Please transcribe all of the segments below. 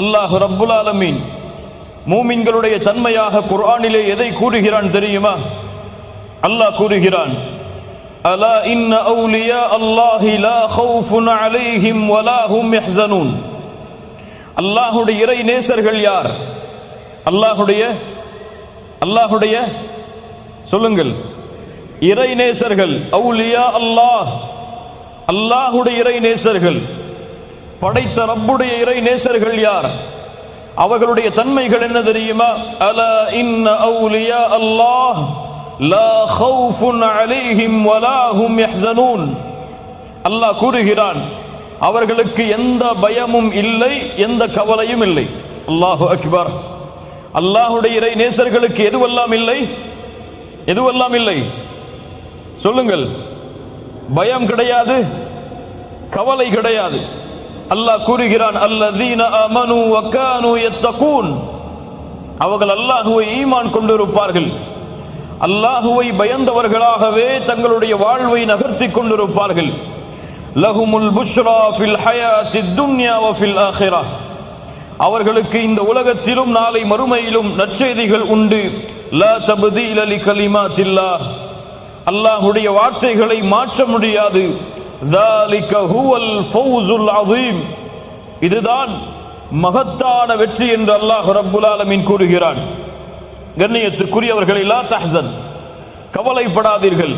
அல்லாஹ் ரப்புல் ஆலமீன். மூமின்களுடைய தன்மையாக குர்ஆனிலே எதை கூறுகிறான் தெரியுமா? அல்லாஹ் கூறுகிறான் அலா இன்ன அவுலியா அல்லாஹி லா ஹவுஃபுன் அலைஹிம் வலா ஹும் யஹ்சனூன். அல்லாஹ்வுடைய இறை நேசர்கள் யார்? அல்லாஹ்வுடைய அல்லாஹ்வுடைய சொல்லுங்கள். இறை நேசர்கள் அவுலியா அல்லாஹ் அல்லாஹ்வுடைய இறை நேசர்கள். படைத்த ரப்புடைய இறை நேசர்கள் யார்? அவர்களுடைய தன்மைகள் என்ன தெரியுமா? அல இன்ன அவுலியா அல்லாஹ் லா ஹவுஃபுன் அலைஹிம் வலா ஹும் அல்லாஹ் கூறுகிறான் அவர்களுக்கு எந்த பயமும் இல்லை எந்த கவலையும் இல்லை. அல்லாஹு அக்பர். அல்லாஹுடைய இறை நேசர்களுக்கு எதுவெல்லாம் இல்லை? எதுவெல்லாம் இல்லை? சொல்லுங்கள். பயம் கிடையாது கவலை கிடையாது. அல்லாஹ் கூறுகிறான் அல்லதீன அமனு வக்கானு எத்தகூன் அவர்கள் அல்லாஹுவை ஈமான் கொண்டிருப்பார்கள். அல்லாஹுவை பயந்தவர்களாகவே தங்களுடைய வாழ்வை நகர்த்திக் கொண்டிருப்பார்கள். லஹுமுல் புஷ்ரா ஃபில் ஹயாத்தி துன்யா ஃபில் ஆஹிரா. அவர்களுக்கு இந்த உலகத்திலும் நாளை மறுமையிலும் நற்செய்திகள் உண்டு. லா லலி கலிமா தில்லா அல்லாஹுடைய வார்த்தைகளை மாற்ற முடியாது. இதுதான் மகத்தான வெற்றி என்று அல்லாஹ் ரப்புல் ஆலமீன் கூறுகிறான். கண்ணியத்திற்குரியவர்கள் இல்லா தஹன் கவலைப்படாதீர்கள்.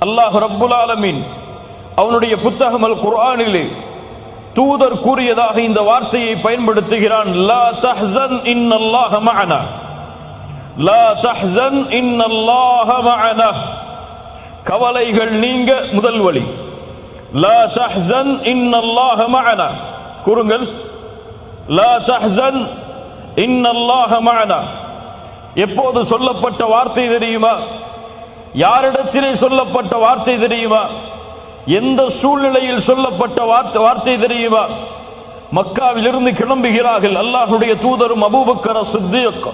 அல்லாஹ் ரப்புல் ஆலமீன் அவனுடைய புத்தகம் அல் குர்ஆனிலே தூதர் கூறியதாக இந்த வார்த்தையை பயன்படுத்துகிறான். லா தஹ்சன் இன்னல்லாஹ மஅனா. லா தஹ்சன் இன்னல்லாஹ மஅனா. கவலைகள் நீங்க முதல் வழி. லா தஹ்சன் இன்னல்லாஹ மஅனா கூறுங்கள். லா தஹ்சன் இன்னல்லாஹ மஅனா எப்போது சொல்லப்பட்ட வார்த்தை தெரியுமா? யாரிடத்திலே சொல்லப்பட்ட வார்த்தை தெரியுமா? எந்த சூழ்நிலையில் சொல்லப்பட்ட வார்த்தை வார்த்தை தெரியுமா? மக்காவிலிருந்து கிளம்புகிறார்கள் அல்லாஹுடைய தூதரும் அபூபக்கர சித்திக்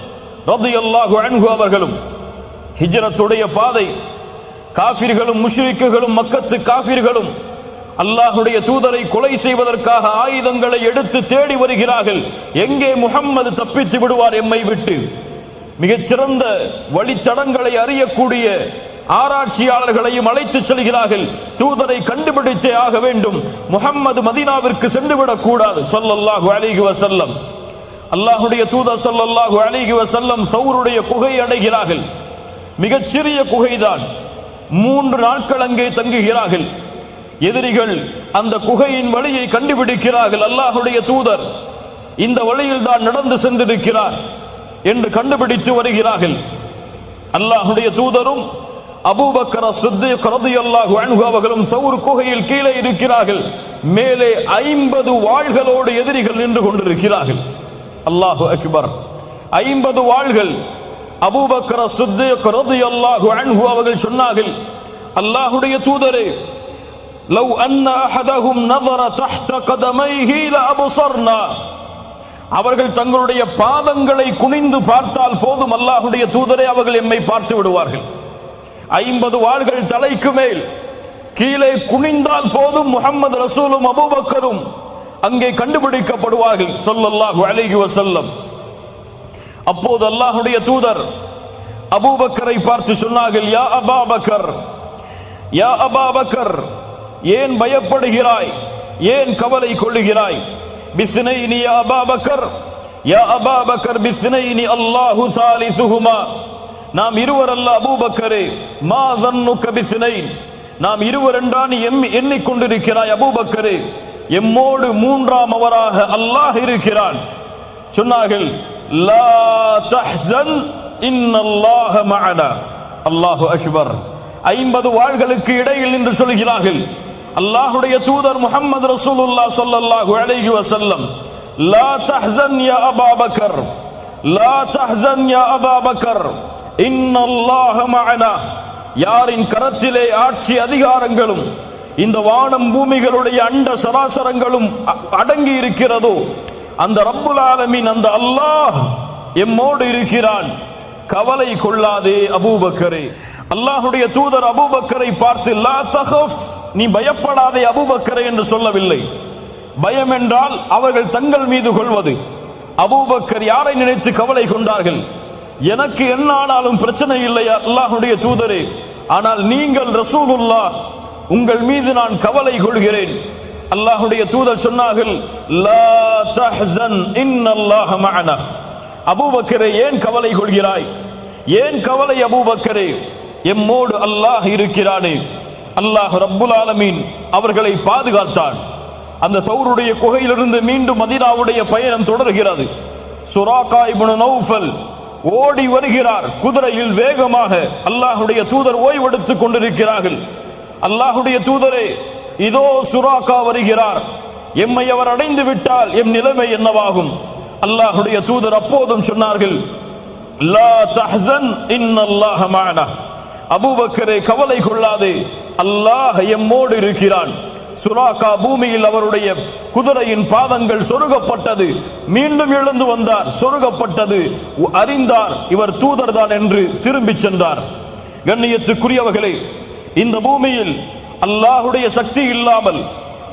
ரலியல்லாஹு அன்ஹு அவர்களும். ஹிஜ்ரத்துடைய பாதை காபிர்களும் முஷ்ரிக்குகளும் மக்கத்து காபிர்களும் அல்லாஹுடைய தூதரை கொலை செய்வதற்காக ஆயுதங்களை எடுத்து தேடி வருகிறார்கள். எங்கே முகம்மது தப்பித்து விடுவார் எம்மை விட்டு? மிகச்சிறந்த வழித்தடங்களை அறியக்கூடிய ஆராய்ச்சியாளர்களையும் அழைத்து செல்கிறார்கள். தூதரை கண்டுபிடித்தே ஆக வேண்டும். முகம்மது மதீனாவிற்கு சென்றுவிடக் கூடாது. சொல்லல்லாஹு அலைஹி வசல்லம் அல்லாஹுடைய தூதர் சொல்லல்லாஹு அலைஹி வசல்லம் சௌருடைய குகை அடைகிறார்கள். மிகச்சிறிய குகைதான். மூன்று நாட்கள் அங்கே தங்குகிறார்கள். எதிரிகள் அந்த குகையின் வழியை கண்டுபிடிக்கிறார்கள் அல்லாஹுடைய தூதர். இந்த வழியில் தான் நடந்து சென்றிருக்கிறார் என்று கண்டுபிடித்து வருகிறார்கள். அல்லாஹுடைய தூதரும் அபூபக்கர சித்திக் கரது அன்ஹு அவர்களும் சவுர் குகையில் கீழே இருக்கிறார்கள். மேலே ஐம்பது வாள்களோடு எதிரிகள் நின்று கொண்டிருக்கிறார்கள். அல்லாஹு அக்பர். ஐம்பது வாள்கள் அபூபக்கர சித்திக் கரது அல்லாஹு அவர்கள் சொன்னார்கள் அல்லாஹுடைய தூதரே لو أن أحدهم نظر تحت قدميه لأبصرنا. அவர்கள் தங்களுடைய பாதங்களை குனிந்து பார்த்தால் போதும் அல்லாஹுடைய தூதரை அவர்கள் எம்மை பார்த்து விடுவார்கள். ஐம்பது வாள்கள் தலைக்கு மேல் கீழே குனிந்தால் போதும் முகமது ரசூலும் அபூபக்கரும் அங்கே கண்டுபிடிக்கப்படுவார்கள். சொல்லல்லாஹு அழகி வசல்லம் அப்போது அல்லாஹுடைய தூதர் அபூபக்கரை பார்த்து சொன்னார்கள் யா அபாபக்கர் யா அபாபக்கர் ஏன் பயப்படுகிறாய்? ஏன் கவலை கொள்ளுகிறாய்? பிஸ்னைனி யா அபாபக்கர் யா அபாபக்கர் பிஸ்னைனி அல்லாஹு சாலிசுஹுமா. நாம் இருவர் அல்ல அபூபக்கரே மா தன்னுக்க பிஸ்னைன். நாம் இருவர் என்றான் எம் எண்ணிக்கொண்டிருக்கிறாய் அபூபக்கரே எம்மோடு மூன்றாம் அவராக அல்லாஹ் இருக்கிறான். சொன்னார்கள் லா தஹ்சன் இன்னல்லாஹ மஅனா. அல்லாஹு அக்பர். ஐம்பது வாள்களுக்கு இடையில் நின்று சொல்கிறார்கள் அல்லாஹுடைய தூதர் முகமது ரசூலுல்லா சொல்லல்லாஹு அலைஹி வசல்லம் லா தஹ்சன் யா அபா பக்கர் லா தஹ்சன் யா அபா பக்கர் இன்னல்லாஹ மஅனா. யாரின் கரத்திலே ஆட்சி அதிகாரங்களும் இந்த வானம் பூமிகளுடைய அண்ட சராசரங்களும் அ- அடங்கி இருக்கிறதோ அந்த ரப்புல் ஆலமின் அந்த அல்லாஹ் எம்மோடு இருக்கிறான். கவலை கொள்ளாதே அபூபக்கரே. அல்லாஹுடைய தூதர் அபூபக்கரை பார்த்து லா தஹஃப் நீ பயப்படாதே அபூபக்கரே என்று சொல்லவில்லை. பயம் என்றால் அவர்கள் தங்கள் மீது கொள்வது. அபூபக்கர் யாரை நினைத்து கவலை கொண்டார்கள்? எனக்கு என்ன ஆனாலும் பிரச்சனை இல்லை அல்லாஹுடைய தூதரே. ஆனால் நீங்கள் ரசூலுல்லா உங்கள் மீது நான் கவலை கொள்கிறேன். அல்லாஹுடைய தூதர் சொன்னார்கள் லா தஹ்சன் இன்னல்லாஹ மஅனா. அபூபக்கரே ஏன் கவலை கொள்கிறாய்? ஏன் கவலை அபூபக்கரே? எம்மோடு அல்லாஹ் இருக்கிறானே. அல்லாஹ் ரப்புல் ஆலமீன் அவர்களை பாதுகாத்தான். அந்த சௌருடைய குகையிலிருந்து மீண்டும் மதினாவுடைய பயணம் தொடர்கிறது. சுராகா இப்னு நௌஃபல் ஓடி வருகிறார். குதிரையில் வேகமாக அல்லாஹுடைய தூதர் ஓய்வெடுத்துக் கொண்டிருக்கிறார்கள். அல்லாஹுடைய தூதரே இதோ சுராக்கா வருகிறார். எம்மை அவர் அடைந்து விட்டால் எம் நிலைமை என்னவாகும்? அல்லாஹுடைய தூதர் அப்போதும் சொன்னார்கள் லா தஹ்சன் இன்னல்லாஹ மஅனா அபூபக்கரே கவலை கொள்ளாதே. அல்லாஹ் எம்மோடு இருக்கிறான். சுராக்கா பூமியில் அவருடைய குதிரையின் பாதங்கள் சொருகப்பட்டது. மீண்டும் எழுந்து வந்தார் சொருகப்பட்டது. அறிந்தார் இவர் தூதர்தான் என்று திரும்பிச் சென்றார். கண்ணியத்துக்குரியவர்களே இந்த பூமியில் அல்லாஹுடைய சக்தி இல்லாமல்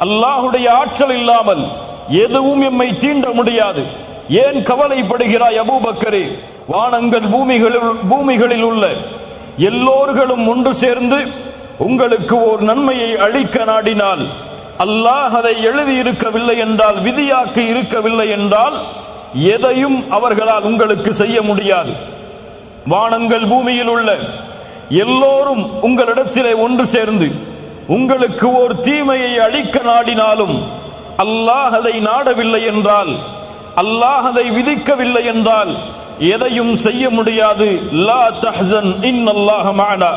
அல்லாஹுடைய ஆற்றல் இல்லாமல் எதுவும் எம்மை தீண்ட முடியாது. ஏன் கவலைப்படுகிறாய் அபூபக்கரே? வானங்கள் பூமிகளில் பூமிகளில் உள்ள எல்லோர்களும் ஒன்று சேர்ந்து உங்களுக்கு ஓர் நன்மையை அளிக்க நாடினால் அல்லாஹ் அதை எழுதி இருக்கவில்லை என்றால் விதியாக்கு இருக்கவில்லை என்றால் எதையும் அவர்களால் உங்களுக்கு செய்ய முடியாது. வானங்கள் பூமியில் உள்ள எல்லோரும் உங்களிடத்திலே ஒன்று சேர்ந்து உங்களுக்கு ஓர் தீமையை அளிக்க நாடினாலும் அல்லாஹ் அதை நாடவில்லை என்றால் அல்லாஹ் அதை விதிக்கவில்லை என்றால் எதையும் செய்ய முடியாது. லா ஜஹஜன் தின் அல்லாஹ் மாடா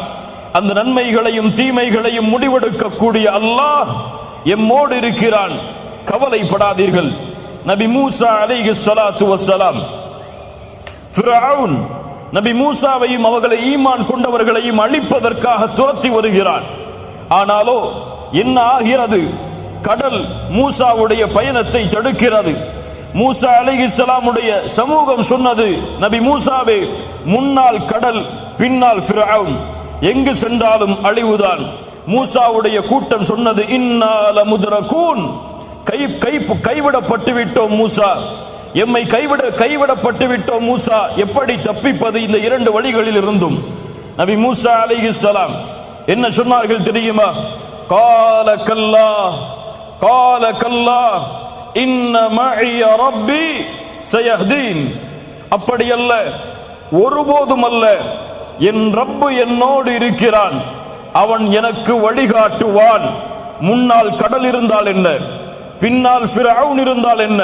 அந்த நன்மைகளையும் தீமைகளையும் முடிவெடுக்கக்கூடிய அல்லாஹ் எம்மோடு இருக்கிறான். கவலைப்படாதீர்கள். நபி மூசா அலைஹி ஸலாத்து வஸ்ஸலாம். ஃபிரௌன் நபி மூசாவையும் அவர்களை ஈமான் கொண்டவர்களையும் அழிப்பதற்காக துரத்தி வருகிறான். ஆனாலோ என்ன ஆகிறது? கடல் மூசாவுடைய பயணத்தை தடுக்கிறது. மூசா அலைஹிஸ்ஸலாமுடைய சமூகம் சொன்னது நபி மூசாவே முன்னால் கடல் பின்னால் ஃபிரவுன் எங்கு சென்றாலும் அழிவுதான். மூசாவுடைய கூட்டம் சொன்னது இன்னால முதுரகூன். கை கை கைவிடப்பட்டு விட்டோம் மூசா. எம்மை கைவிட கைவிடப்பட்டு விட்டோம் மூசா. எப்படி தப்பிப்பது இந்த இரண்டு வழிகளில் இருந்தும் நபி மூசா அலைஹிஸ்ஸலாம் என்ன சொன்னார்கள் தெரியுமா? கால கல்லா கால கல்லா இன்ன ரப்பி சயஹ்தீன். அப்படி அல்ல ஒருபோதும் அல்ல என் ரப்பு என்னோடு இருக்கிறான். அவன் எனக்கு வழிகாட்டுவான். முன்னால் கடல் இருந்தால் என்ன? பின்னால் ஃபிரௌன் இருந்தால் என்ன?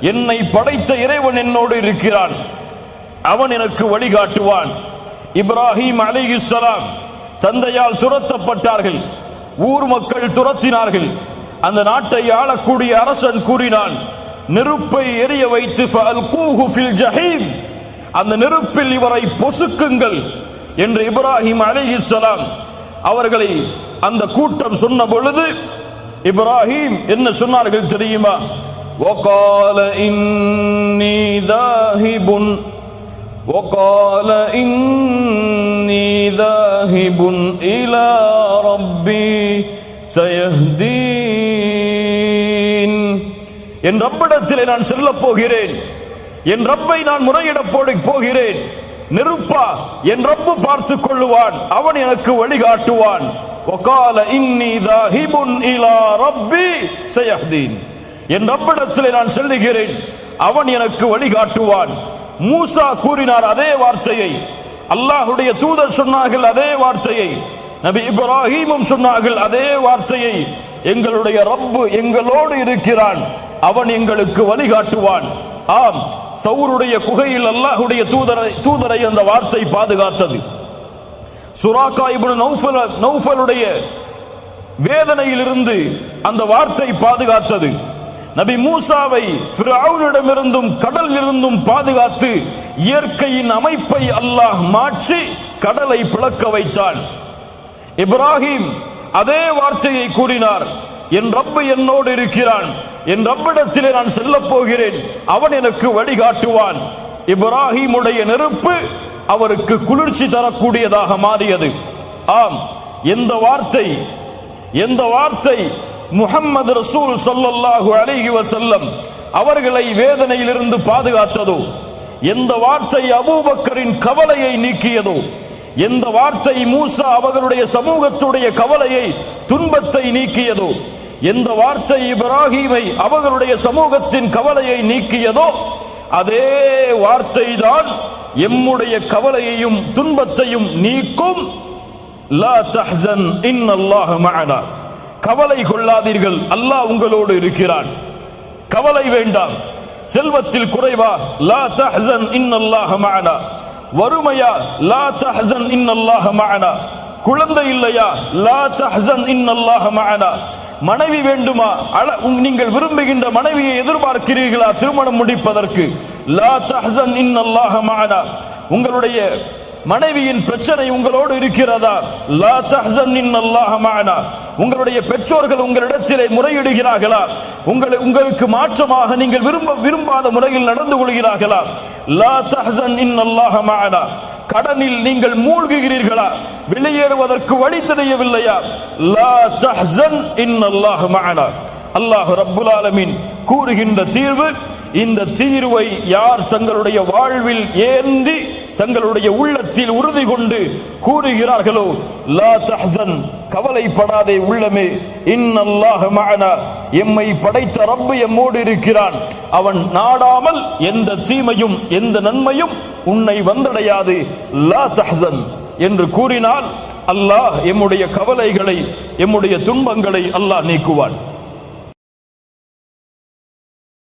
என்னை படைத்த இறைவன் என்னோடு இருக்கிறான். அவன் எனக்கு வழிகாட்டுவான். இப்ராஹிம் அலிஹிஸ்ஸலாம் தந்தையால் துரத்தப்பட்டார்கள். ஊர் மக்கள் துரத்தினார்கள். அந்த நாட்டை ஆளக்கூடிய அரசன் கூறினான் நெருப்பை எரிய வைத்து ஃபஅல்கூஹு ஃபில் ஜஹீம். அந்த நெருப்பில் இவரை பொசுக்குங்கள் என்று இப்ராஹிம் அலைஹிஸ்ஸலாம் அவர்களை அந்த கூட்டம் சொன்ன பொழுது இப்ராஹிம் என்ன சொன்னார்கள் தெரியுமா وقال إني ذاهب وقال إني ذاهب إلى ربي سيهدين என் ரப்பிடத்திலே நான் செல்லப் போகிறேன் என் ரப்பை நான் முறையிட போகிறேன். நெருப்பா என் ரப்பு பார்த்து கொள்ளுவான். அவன் எனக்கு வழிகாட்டுவான். ஒகால இன்னி தாஹிபுன் இலா ரப்பி சயஹ்தீன். என் ரப்பிடத்தில் நான் செல்லுகிறேன். அவன் எனக்கு வழிகாட்டுவான். மூசா கூறினார் அதே வார்த்தையை. அல்லாஹுடைய தூதர் சொன்னார்கள் அதே வார்த்தையை. நபி இப்ராஹீமும் சொன்னார்கள் அதே வார்த்தையை. எங்களுடைய ரப்பு எங்களோடு இருக்கிறான். அவன் எங்களுக்கு வழிகாட்டுவான். ஆம் தௌருடைய குகையில் அல்லாஹுடைய தூதரை தூதரை அந்த வார்த்தை பாதுகாத்தது. சுராக்கா இப்னு நௌஃபல் நௌஃபலுடைய வேதனையிலிருந்து அந்த வார்த்தை பாதுகாத்தது. நபி மூசாவை ஃபிரௌனிடமிருந்தும் கடலில் இருந்தும் பாதுகாத்து இயற்கையின் அமைப்பை அல்லாஹ் மாற்றி கடலை பிளக்க வைத்தான் இப்ராஹிம் அதே வார்த்தையை கூறினார். என் ரப்பு என்னோடு இருக்கிறான். என் ரப்பிடத்திலே நான் செல்ல போகிறேன் அவன் எனக்கு வழிகாட்டுவான். இப்ராஹிமுடைய நெருப்பு அவருக்கு குளிர்ச்சி தரக்கூடியதாக மாறியது. ஆம் எந்த வார்த்தை எந்த வார்த்தை முஹம்மது ரசூல் ஸல்லல்லாஹு அலைஹி செல்லம் அவர்களை வேதனையிலிருந்து பாதுகாத்ததோ? எந்த வார்த்தை அபூபக்கரின் கவலையை நீக்கியதோ? எந்த வார்த்தை மூசா அவர்களுடைய சமூகத்துடைய கவலையை துன்பத்தை நீக்கியதோ? எந்த வார்த்தை இப்ராஹிமை அவர்களுடைய சமூகத்தின் கவலையை நீக்கியதோ அதே வார்த்தை தான் எம்முடைய கவலையையும் துன்பத்தையும் நீக்கும். லா கவலை கொள்ளாதீர்கள் அல்லாஹ் உங்களோடு இருக்கிறான். கவலை வேண்டாம். செல்வத்தில் குறைவா? லா தஹ்சன் இன்னல்லாஹு மஅனா. வறுமையா? லா தஹ்சன் இன்னல்லாஹ மஅனா. குழந்தை இல்லையா? லா தஹ்சன் இன்னல்லாஹ மஅனா. மனைவி வேண்டுமா? நீங்கள் விரும்புகின்ற மனைவியை எதிர்பார்க்கிறீர்களா? திருமணம் முடிப்பதற்கு. லா தஹ்சன் இன்னல்லாஹ மஅனா உங்களுடைய மனைவியின் பிரச்சனை உங்களோடு இருக்கிறதா? லா தஹன் இன்னல்லாஹ மானா. உங்களுடைய பெற்றோர்கள் உங்களிடத்திலே முறையிடுகிறார்களா? உங்களை உங்களுக்கு மாற்றமாக நீங்கள் விரும்ப விரும்பாத முறையில் நடந்து கொள்கிறார்களா? லா தஹ்சன் இன்னல்லாஹ மானா. கடனில் நீங்கள் மூழ்குகிறீர்களா? வெளியேறுவதற்கு வழி தெரியவில்லையா? லா தஹ்சன் இன்னல்லாஹ மஅனா அல்லாஹ் ரப்புல் ஆலமீன் கூறுகின்ற தீர்வு இந்த தீர்வை யார் தங்களுடைய வாழ்வில் ஏந்தி தங்களுடைய உள்ளத்தில் உறுதி கொண்டு கூறுகிறார்களோ லா தஹன் கவலைப்படாதே உள்ளமே. இன்னல்லாக மகனா எம்மை படைத்த ரப்பு எம்மோடு இருக்கிறான். அவன் நாடாமல் எந்த தீமையும் எந்த நன்மையும் உன்னை வந்தடையாது. லா தஹன் என்று கூறினால் அல்லாஹ் எம்முடைய கவலைகளை எம்முடைய துன்பங்களை அல்லாஹ் நீக்குவான்.